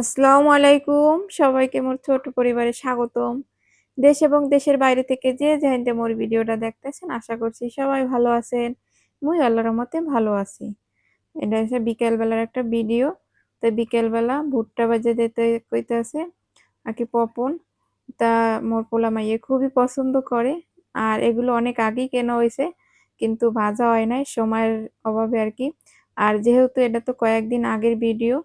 আসসালামু আলাইকুম। সবাইকে মোর ছোট পরিবারে স্বাগতম। দেশ এবং দেশের বাইরে থেকে যে যেখানতে মোর ভিডিওটা দেখতেছেন, আশা করছি সবাই ভালো আছেন। মুই আল্লাহর রহমতে ভালো আছি। এটা হচ্ছে বিকেল বেলার একটা ভিডিও। তো বিকেল বেলা ভুট্টা বাজে দিতে কইতাছে আর কি পপন। তা মোর পোলা মাইয়ে খুবই পছন্দ করে। আর এগুলো অনেক আগেই কেনা হয়েছে কিন্তু ভাজা হয় নাই, সময়ের অভাবে আর কি আর যেহেতু এটা তো কয়েকদিন আগের ভিডিও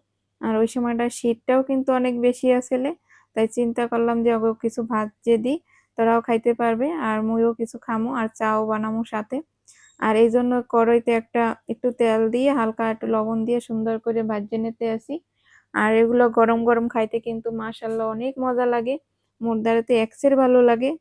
আর ওই সময়টা শীতটাও কিন্তু অনেক বেশি আসলে, তাই চিন্তা করলাম যে ওকে কিছু ভাত যে দিই, তোরাও খাইতে পারবে আর মুইও কিছু খামো আর চাও বানামো সাথে। আর এই জন্য কড়াইতে একটা একটু তেল দিয়ে হালকা একটু লবণ দিয়ে সুন্দর করে ভাজে নিতে আসি। আর এগুলো গরম গরম খাইতে কিন্তু মাশাল্লাহ অনেক মজা লাগে মুরদারাতে এক্সের ভালো লাগে।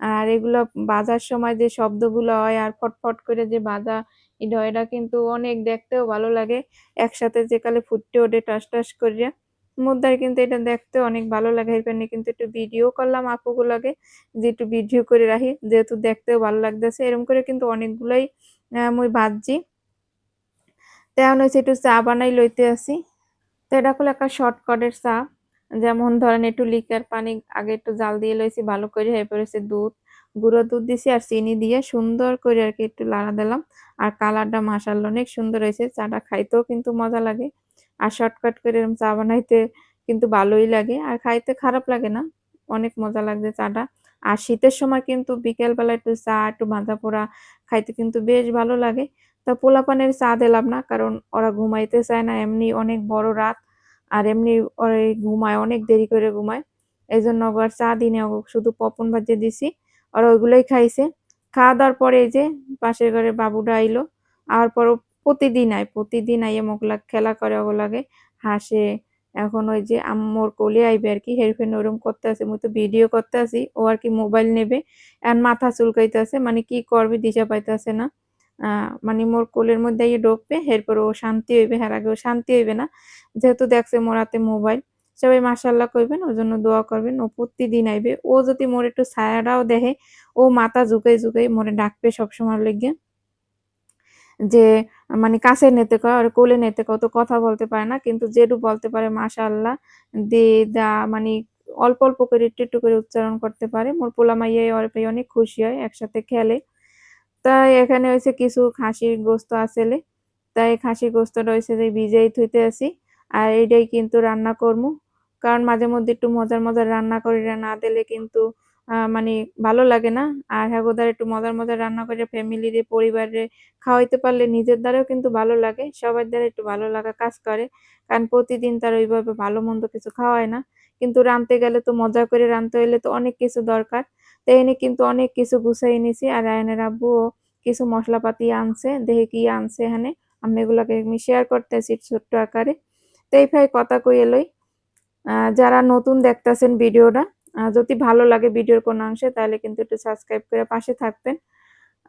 আর এগুলো বাজার সময় যে শব্দগুলো হয় আর ফটফট করে যে বাজা এটা এটা কিন্তু অনেক দেখতেও ভালো লাগে। একসাথে যে কালে ফুটতে ওঠে, টাস টাস করিয়া। মুদ্রার কিন্তু এটা দেখতে অনেক ভালো লাগে। এই জন্য কিন্তু একটু ভিডিও করলাম আপুগুলাকে, যে একটু ভিডিও করে রাখি। যেহেতু দেখতেও ভালো লাগতেছে। এরকম করে কিন্তু অনেকগুলাই মুই ভাজছি। তেমন হয়েছে একটু চা বানাই লইতে আসি। তো এটা হলো একটা শর্টকাটের চা। যেমন ধরেন একটু লিকার পানি আগে একটু জাল দিয়ে লইছি, ভালো করে এরপর হচ্ছে দুধ। গুঁড়ো দুধ দিছি আর চিনি দিয়ে সুন্দর করে আর কি একটু লাড়া দিলাম। আর কালারটা মাসাল অনেক সুন্দর হয়েছে। চাটা খাইতেও কিন্তু মজা লাগে। আর শর্টকাট করে এরকম চা বানাইতে কিন্তু ভালোই লাগে। আর খাইতে খারাপ লাগে না। অনেক মজা লাগছে চাটা। আর শীতের সময় কিন্তু বিকেলবেলা একটু চা, একটু ভাজা পোড়া খাইতে কিন্তু বেশ ভালো লাগে। তা পোলাপানের চা দিলাম না, কারণ ওরা ঘুমাইতে চায় না। এমনি অনেক বড় রাত। আর এমনি ওরা ঘুমায়, অনেক দেরি করে ঘুমায়। এই জন্য চা দিনে শুধু পপন ভাজে দিছি। ওরা ওইগুলোই খাইছে। খাওয়া দাওয়ার পরে এই যে পাশের ঘরে বাবুটা আইলো আর পর প্রতিদিন আয়, প্রতিদিন আইয়ে মোগলা খেলা করে ওগুলাগে হাসে। এখন ওই যে আম্মুর কোলে আইবে আর কি হেরফেন ওরম করতে আছে মুই তো ভিডিও করতে আছি ও আর কি মোবাইল নেবে, এখন মাথা চুলকাইতে আছে মানে কি করবে দিশা পাইতেছে না। মানে মোর কোলের মধ্যে ইয়ে ঢুকবে এরপর ও শান্তি হইবে হ্যাঁ আগে ও শান্তি হইবে না। যেহেতু দেখছে মোর হাতে মোবাইল সবাই মাসাল্লাহ কইবেন ওর জন্য দোয়া করবেন। ও প্রতিদিন আইবে। ও যদি মোর একটু ছায়াটাও দেখে, ও মাথা ঝুঁকাই ঝুঁকাই মোরে ডাকবে সবসময় লেগে। যে মানে কাছে নিতে কয়, আর কোলে নিতে কত কথা বলতে পারে না, কিন্তু যেটু বলতে পারে, মাশাআল্লাহ দে, দা মানে অল্প অল্প করে, একটু একটু করে উচ্চারণ করতে পারে। মোর পোলা মাইয়াই ওর পেয়ে অনেক খুশি হয়, একসাথে খেলে। তাই এখানে হয়েছে কিছু খাসির গোস্ত আসলে তাই খাসির গোস্তটা হয়েছে যে ভিজেই থুইতে আসি। আর এইটাই কিন্তু রান্না করব কারণ মাঝে মধ্যে একটু মজার মজার রান্না করি না দিলে কিন্তু মানে ভালো লাগে না। আর হ্যাগোদার একটু মজার মজার রান্না করে ফ্যামিলিরে পরিবারে খাওয়াইতে পারলে নিজের দ্বারাও কিন্তু ভালো লাগে, সবার দ্বারা একটু ভালো লাগা কাজ করে। কারণ প্রতিদিন তার ওইভাবে ভালো, মন্দ কিছু খাওয়ায় না। কিন্তু রাঁধতে গেলে তো মজা করে রাঁধতে হইলে তো অনেক কিছু দরকার। তো এনে কিন্তু অনেক কিছু গুছাই নিছি। আর আয়নের আব্বুও কিছু মশলাপাতি আনছে দেখে কি আনছে এখানে, আমি এগুলোকে শেয়ার করতেছি ছোট্ট আকারে। তো এই ভাই কথা কই এলোই যারা নতুন দেখতেছেন ভিডিওটা যদি ভালো লাগে ভিডিওর কোনো অংশে, তাহলে কিন্তু একটু সাবস্ক্রাইব করে পাশে থাকবেন।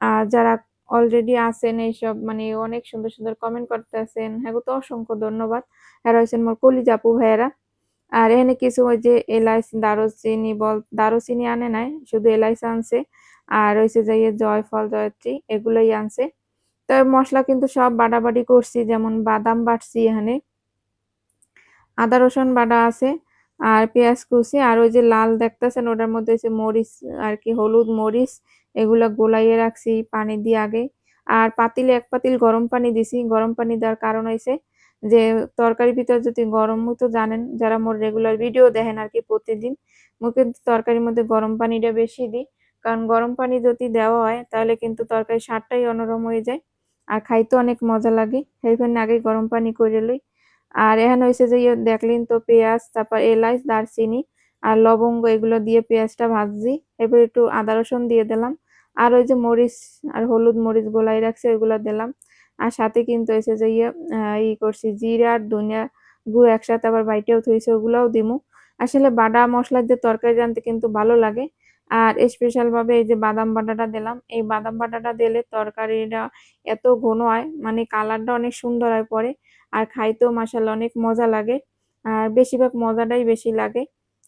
আর যারা অলরেডি আছেন এইসব মানে অনেক সুন্দর সুন্দর কমেন্ট করতে আছেন হ্যাঁ তো অসংখ্য ধন্যবাদ। হ্যাঁ রয়েছেন মোর কলিজাপু ভাইয়েরা। আর এখানে কিছু ওই যে এলাইচ দারুচিনি বল, দারুচিনি আনে নাই, শুধু এলাইচ আনছে। আর রয়েছে যে জয়ফল জয়ত্রী, এগুলোই আনছে। তো মশলা কিন্তু সব বাটাবাটি করছি, যেমন বাদাম বাটছি এখানে। আদা রসুন বাটা আছে আর পেঁয়াজ কুচি, আর ওই যে লাল দেখতেছেন ওটার মধ্যে হচ্ছে মরিচ আর কি, হলুদ মরিচ, এগুলো গোলাইয়ে রাখছি পানি দিয়ে আগে। আর পাতিলে এক পাতিল গরম পানি দিছি, গরম পানি দেওয়ার কারণ হয়েছে যে তরকারির ভিতর যদি গরম তো জানেন, যারা মোর রেগুলার ভিডিও দেখেন আর কি প্রতিদিন মুখে তরকারির মধ্যে গরম পানিটা বেশি দিই। কারণ গরম পানি যদি দেওয়া হয়, তাহলে কিন্তু তরকারি স্বাদটাই অনরম হয়ে যায়। আর খাইতে অনেক মজা লাগে, সেই জন্য আগে গরম পানি করে লই। আর এখানে হয়েছে যে ইয়ে দেখলেন তো পেঁয়াজ, তারপর এলাচ, দারচিনি আর লবঙ্গ, এগুলো দিয়ে পেঁয়াজটা ভাজছি। এরপর একটু আদা রসুন দিয়ে দিলাম। আর ওই যে মরিচ আর হলুদ মরিচ গোলাই রাখছে, ওইগুলো দিলাম। আর সাথে কিন্তু এসে যে ইয়ে ই করছি, জিরা আর ধনিয়া গুঁড়ো একসাথে আবার বাইটেও থইছে, ওগুলোও দিমু। আসলে বাটা মশলা দিয়ে তরকারি রাঁধতে কিন্তু ভালো লাগে। আর স্পেশাল ভাবে এই যে বাদাম বাটাটা দিলাম। এই বাদাম বাটাটা দিলে তরকারিটা এত ঘন হয় মানে কালারটা অনেক সুন্দর হয় পরে। আর খাইতেও মাসাল্লাহ অনেক মজা লাগে। আর বেশিরভাগ মজাটাই বেশি লাগে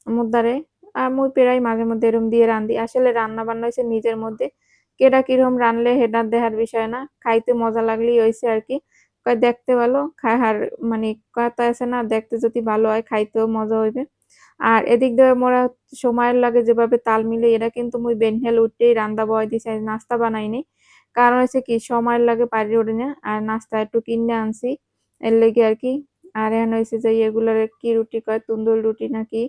মুদারে। আর মুই প্রায় মাঝে মধ্যে এরম দিয়ে রান্ধি। আসলে রান্না বান্না হয়েছে নিজের মধ্যে। কেটা কিরম রানলে হেডার দেহার বিষয় না, খাইতে মজা লাগলেই হয়েছে আর কি দেখতে ভালো, খায় আর মানে কথা আছে না, দেখতে যদি ভালো হয় খাইতেও মজা হইবে। আর এদিক দিয়ে মোরা সময়ের লাগে যেভাবে তাল মিলে, এরা কিন্তু মুই বেনহেল উঠতেই রান্দা বয় দিছে, নাস্তা বানাইনি। কারণ হইছে কি, সময়ের লাগে পারি ওঠে না। আর নাস্তা একটু কিনে আনছি। এর লেগে আর কি আর এখানে হইছে যে এগুলারে কি রুটি কয় তুন্দুল রুটি নাকি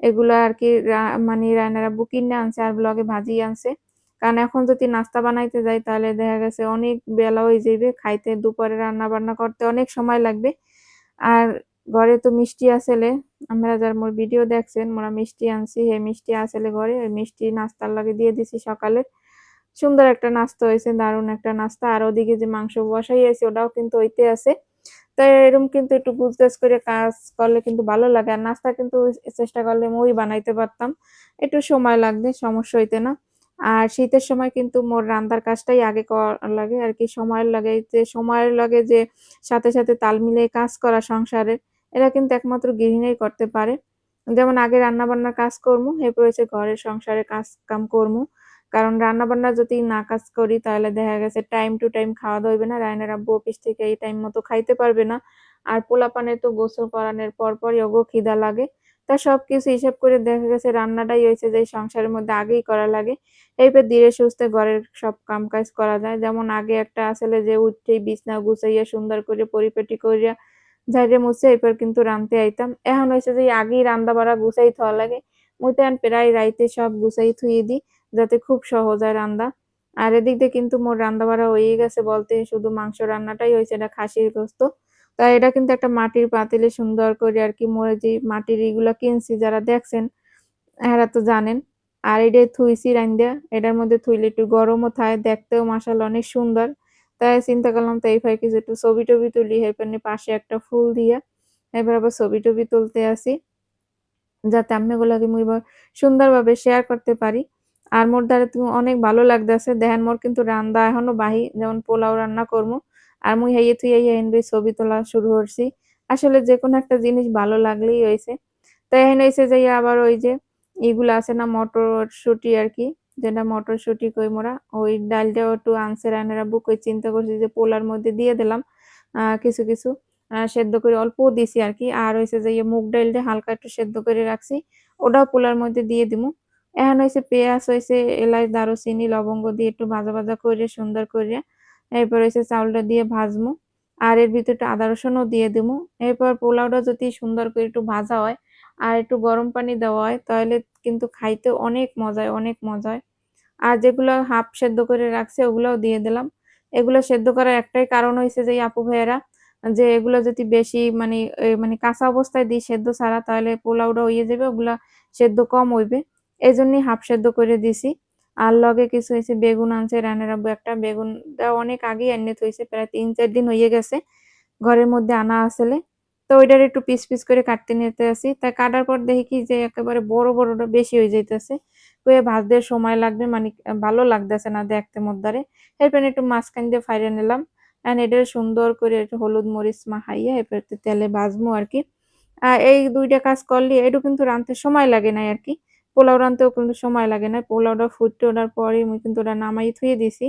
এগুলা আরকি রা মানে রায়নার বুকিং কিনে আনছে আর ব্লগে ভাজিয়ে আনছে। কারণ এখন যদি নাস্তা বানাইতে যাই তাহলে দেখা গেছে অনেক বেলা হয়ে যাইবে খাইতে, দুপুরে রান্না-বান্না করতে অনেক সময় লাগবে। আর ঘরে তো মিষ্টি আসলে, আমরা যার মোর ভিডিও দেখছেন, মোরা মিষ্টি আনছি, হে মিষ্টি আসলে ঘরে, ওই মিষ্টি নাস্তার লাগে দিয়ে দিছি সকালে। সুন্দর একটা নাস্তা হয়েছে দারুণ একটা নাস্তা আর ওদিকে যে মাংস বসাই আছে, ওটাও কিন্তু হইতে আছে। তো এরকম কিন্তু একটু গুছগাছ করে কাজ করলে কিন্তু ভালো লাগে আর নাস্তা কিন্তু চেষ্টা করলে মই বানাইতে পারতাম। একটু সময় লাগবে সমস্যা হইতে না। আর শীতের সময় কিন্তু মোর রান্নার কাজটাই আগে লাগে আরকি সময়ের লাগে যে সময়ের লাগে যে সাথে, সাথে তাল মিলিয়ে কাজ করা সংসারে এটা কিন্তু একমাত্র গৃহিণীই করতে পারে। যেমন আগে রান্না-বান্নার কাজ করমু এরপর হচ্ছে ঘরের সংসারে কাজ-কাম করমু। কারণ রান্না-বান্না যদি না কাজ করি, তাহলে দেখা গেছে টাইম টু টাইম খাওয়া-দাওয়া হইবে না। রায়নার আব্বু অফিস থেকে এই টাইম মতো খাইতে পারবে না। আর পোলাপানের তো গোসল করানোর পর পরপরই ওগো খিদা লাগে। তা সবকিছু হিসাব করে দেখা গেছে রান্নাটাই হয়েছে যে, সংসারের মধ্যে আগেই করা লাগে। এরপর ধীরে সুস্থে ঘরের সব কাম-কাজ করা যায়। যেমন আগে একটা আসলে যে উঠেই বিছনা গুছাইয়া, সুন্দর করে পরিপেটি করিয়া ঝাইড়া মুছে এরপর কিন্তু রানতে আইতাম। এখন হয়েছে যে, আগেই রান্না বাড়া গুছাই থওয়া লাগে। মুই তো প্রায় রাইতে সব গুছাই থুইয়ে দিই যাতে খুব সহজ হয় রান্দা। আর এদিক দিয়ে কিন্তু মোর রান্না বাড়া হয়েই গেছে বলতে, শুধু মাংস রান্নাটাই হয়েছে, এটা খাসির গোস্ত। তা এটা কিন্তু একটা মাটির পাতিলে সুন্দর করে আর কি মোরা যে মাটির এগুলা কিনছি, যারা দেখছেন, এরা তো জানেন। আর এইটা থুইছি রাইন্দা, এটার মধ্যে থুইলে একটু গরমও থায়, দেখতেও মাশাআল্লাহ অনেক সুন্দর। তাই চিন্তা করলাম তো এই ফাঁকে কিছু একটু ছবি-টবি তুলি এরপর পাশে একটা ফুল দিয়া, এবার আবার ছবি-টবি তুলতে আসি। যাতে আমি আপনাগুলাকে মুই সুন্দরভাবে শেয়ার করতে পারি। আর মোর দ্বারা তুমি অনেক ভালো লাগতেছে। দেখেন মোর কিন্তু রান্না এখনও বাহি যেমন পোলাও রান্না করমু। আর মুই হেইয়ে থুইয়া এখান দিয়ে ছবি তোলা শুরু করছি। আসলে যেকোনো একটা জিনিস ভালো লাগলেই হয়েছে তো এখানে হইছে যে আবার ওই যে এগুলো আছে না মটরশুঁটি আরকি যেটা মটরশুঁটি কই মোরা ওই ডালটাও একটু আনছে রায়নার আব্বু কই চিন্তা করছি যে পোলার মধ্যে দিয়ে দিলাম কিছু, কিছু সেদ্ধ করে অল্প দিছি আর কি আর হয়েছে যে মুগ ডালটা হালকা একটু সেদ্ধ করে রাখছি ওটাও পোলার মধ্যে দিয়ে দিমু। এখন হইছে পেঁয়াজ হইছে এলাচ, দারুচিনি, লবঙ্গ দিয়ে একটু ভাজা, ভাজা করে সুন্দর কইরা এরপর হইছে চাউলটা দিয়ে ভাজমু। আর এর ভিতরে একটু আদা রসুনও দিয়ে দিমু। এরপর পোলাওটা যদি সুন্দর করে একটু ভাজা হয় আর একটু গরম পানি দেওয়া হয় তাহলে কিন্তু খাইতে অনেক মজায় অনেক মজায় আর যেগুলো হাফ সেদ্ধ করে রাখছে ওগুলাও দিয়ে দিলাম। এগুলো সেদ্ধ করার একটাই কারণ হয়েছে যে আপু ভাইয়ারা যে এগুলো যদি বেশি মানে মানে কাঁচা অবস্থায় দিই সেদ্ধ ছাড়া তাহলে পোলাওটা হয়ে যাবে ওগুলা সেদ্ধ কম হইবে। এজন্যই হাফ সেদ্ধ করে দিছি। আর লগে কিছু হয়েছে বেগুন আনছে রায়নার আব্বু একটা বেগুনটা অনেক আগেই এনে থইছে প্রায় ৩-৪ দিন হয়ে গেছে। ঘরের মধ্যে আনা আসলে। তো ওইটার একটু পিস, পিস করে কাটতে নিতে আসি। তাই কাটার পর দেখি কি যে একেবারে বড়, বড়টা বেশি হয়ে যাইতেছে। কইয়া ভাজতে সময় লাগবে মানে ভালো লাগতেছে না দেখতে দ্বারে। এরপর একটু মাঝখান দিয়ে ফাইরে নিলাম। এখন এটারে সুন্দর করে একটু হলুদ মরিচ মাখাইয়া এরপর তেলে আরকি। আর এই দুইটা কাজ করলে এটু কিন্তু রানতে সময় লাগে নাই আরকি। পোলাও রানতেও কিন্তু সময় লাগে না। পোলাওটা ফুটতে ওঠার পরে আমি কিন্তু ওটা নামাই থুয়ে দিছি।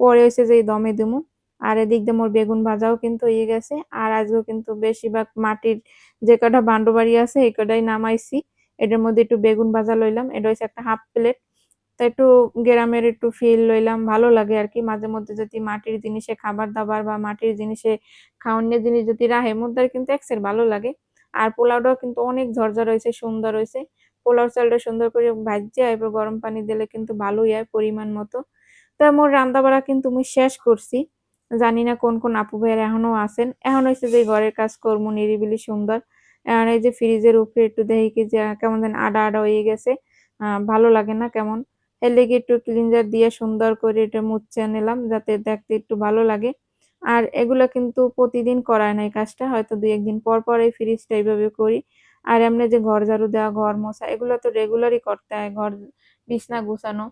পরে হইছে যে দমে দিমু। আর এদিক দিয়ে মোর বেগুন ভাজাও কিন্তু হয়ে গেছে। আর আজকেও কিন্তু বেশিরভাগ মাটির যে কটা বান্ডু বাড়ি আছে এই কটাই নামাইছি। এটার মধ্যে একটু বেগুন ভাজা লইলাম। এটা হইছে একটা হাফ প্লেট। তো একটু গ্রামের একটু ফিল লইলাম। ভালো লাগে আর কি মাঝে মধ্যে যদি মাটির জিনিসে খাবার-দাবার বা মাটির জিনিসে খাওয়ানের জিনিস যদি রাহে দ্বারা কিন্তু একসের ভালো লাগে। আর পোলাওটাও কিন্তু অনেক ঝরঝরা হইছে, সুন্দর হইছে। পোলাও চালটা সুন্দর করে ভাইজ্জা এরপর গরম পানি দিলে কিন্তু ভালোই হয় পরিমাণ মতো। তো মোর রান্না-বাড়া কিন্তু আমি শেষ করছি। জানি না কোন, কোন আপু ভাইয়ের এখনও আছেন। এখন হইছে যে ঘরের কাজ করমু নিরিবিলি সুন্দর। এখন এই যে ফ্রিজের উপরে একটু দেখি কি যে কেমন যেন আডা, আডা হয়ে গেছে। ভালো লাগে না কেমন। এর লেগে একটু ক্লিনজার দিয়ে সুন্দর করে এটা মুছে নিলাম যাতে দেখতে একটু ভালো লাগে। আর এগুলা কিন্তু প্রতিদিন করায় না এই কাজটা। হয়তো ২-১ পর, পর এই ফ্রিজটা এইভাবে করি। আর এমনি যে ঘর ঝাড়ু দেওয়া, ঘর মোছা এগুলো তো রেগুলারই করতে হয়। ঘর বিছনা গুছানো।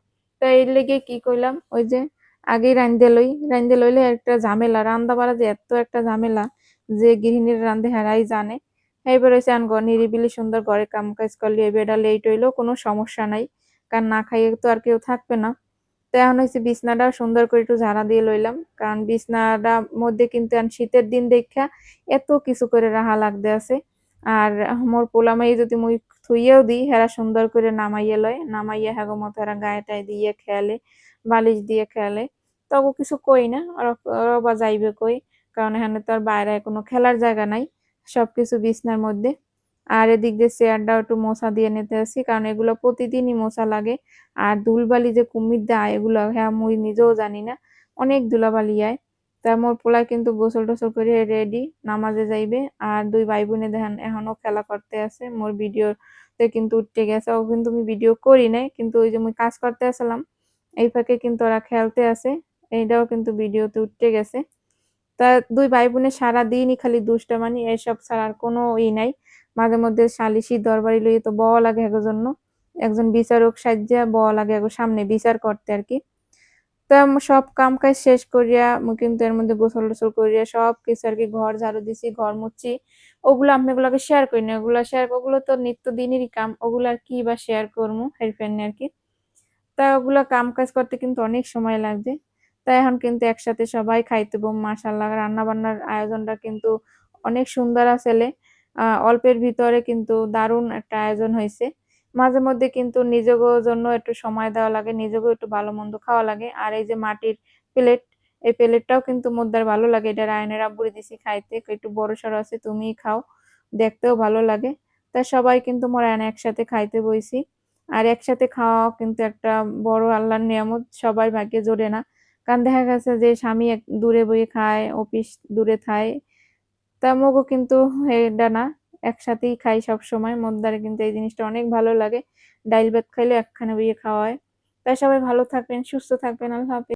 তো এর লেগে কি কইলাম ওই যে আগেই রাইন্দা লই। রান্ধে লইলে একটা ঝামেলা। রান্দা-বাড়া যে এত একটা ঝামেলা যে গৃহিণীর রান্ধে হেরাই জানে। হইছে এখন ঘর নিরিবিলি সুন্দর ঘরের কাম-কাজ করলে এবার লেট হইলেও কোনো সমস্যা নাই। কারণ না খাইয়ে তো আর কেউ থাকবে না। তো এখন হইছে বিছনাটাও সুন্দর করে একটু ঝাড়া দিয়ে লইলাম। কারণ বিছনাটা মধ্যে কিন্তু শীতের দিন দেইখ্যা এত কিছু করে রাহা লাগতে আছে। আর মোর পোলামাই যদি মুই থুইয়াও দিই হেরা সুন্দর করে নামাইয়া লয়। নামাইয়া হ্যাগো মতো এরা গায়ে-টায়ে দিয়ে খেলে, বালিশ দিয়ে খেলে। তবু কিছু কই না। ওরা বা যাইবে কই? কারণ এখানে তো আর বাইরে কোনো খেলার জায়গা নাই। সবকিছু বিছনার মধ্যে। আর এদিক দিয়ে চেয়ারটাও একটু মশা দিয়ে নিতে আসি কারণ এগুলো প্রতিদিনই মশা লাগে। আর ধুলবালি যে কুমির দেয় এগুলো হ্যাঁ মুই নিজেও জানি না। অনেক ধুলাবালি আয়। তা মোর পোলা কিন্তু গোসল-টোসল করে রেডি নামাজে যাইবে। আর দুই ভাই বোনে দেখেন এখনও খেলা করতে আছে। মোর ভিডিওতে কিন্তু উঠতে গেছে। ও কিন্তু আমি ভিডিও করি নাই। কিন্তু ওই যে আমি কাজ করতে আসলাম, এই ফাঁকে কিন্তু ওরা খেলতে আছে। এইটাও কিন্তু ভিডিওতে উঠতে গেছে। তা দুই ভাই বোনে সারাদিনই খালি দুষ্টামি এসব ছাড়া আর কোনো ই নাই। মাঝে মধ্যে সালিশি দরবারি লইয়ে তো বওয়া লাগে এগো জন্য। একজন বিচারক সাইজ্যা বওয়া লাগে সামনে বিচার করতে আরকি। তা সব কাম-কাজ শেষ করিয়া কিন্তু এর মধ্যে গোসল-টোসল করিয়া সব কিছু আর কি ঘর ঝাড়ু দিছি, ঘর মুছছি। ওগুলো আপনাগুলাকে শেয়ার করি না। ওগুলা শেয়ার ওগুলো তো নিত্যদিনেরই কাম। ওগুলো আর কি বা শেয়ার করমু হেরফের আর কি তা ওগুলা কাম-কাজ করতে কিন্তু অনেক সময় লাগছে। তা এখন কিন্তু একসাথে সবাই খাইতে বম মাশাআল্লাহ রান্না-বান্নার আয়োজনটা কিন্তু অনেক সুন্দর আসলে। অল্পের ভিতরে কিন্তু দারুণ একটা আয়োজন হইছে। মাঝে মধ্যে কিন্তু নিজেগো জন্য একটু সময় দেওয়া লাগে। নিজেকেও একটু ভালো-মন্দ খাওয়া লাগে। আর এই যে মাটির প্লেট, এই প্লেটটাও কিন্তু মোর দ্বার ভালো লাগে। এটা রায়হানের আব্বুরে দিছি খাইতে। একটু বড়-সড় আছে তুমিই খাও। দেখতেও ভালো লাগে। তা সবাই কিন্তু মোরা এখানে একসাথে খাইতে বইছি। আর একসাথে খাওয়াও কিন্তু একটা বড় আল্লাহর নেয়ামত। সবাই ভাগ্যে জোরে না। কারণ দেখা গেছে যে স্বামী এক দূরে বইয়ে খায়, অফিস দূরে থায়। তা মোগো কিন্তু এটা না। একসাথেই খাই সব সময় দ্বারে কিন্তু এই জিনিসটা অনেক ভালো লাগে। ডাইল ভাত খাইলে একখানে বিয়ে খাওয়া হয়। তাই সবাই ভালো থাকবেন, সুস্থ থাকবেন। আল্লাহ হাফেজ।